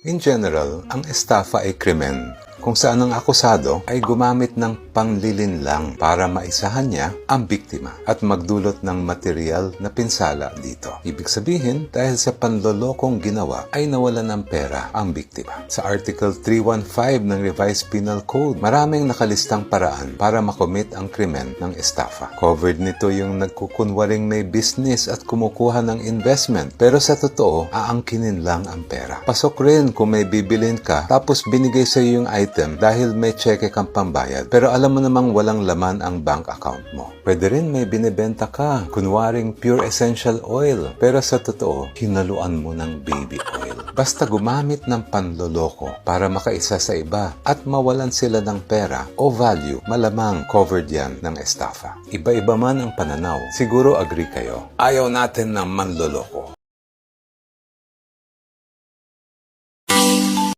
In general, ang estafa ay krimen kung saan ang akusado ay gumamit ng panlilinlang para maisahan niya ang biktima at magdulot ng material na pinsala dito. Ibig sabihin, dahil sa panlolokong ginawa ay nawalan ng pera ang biktima. Sa Article 315 ng Revised Penal Code, maraming nakalistang paraan para makomit ang krimen ng estafa. Covered nito yung nagkukunwaring may business at kumukuha ng investment pero sa totoo, aangkinin lang ang pera. Pasok rin kung may bibilin ka tapos binigay sa iyo yung item dahil may cheque kang pambayad pero alam mo namang walang laman ang bank account mo. Pwede rin may binibenta ka, kunwaring pure essential oil pero sa totoo, hinaluan mo ng baby oil. Basta gumamit ng panloloko para makaisa sa iba at mawalan sila ng pera o value, malamang covered yan ng estafa. Iba-iba man ang pananaw, siguro agree kayo. Ayaw natin ng manloloko.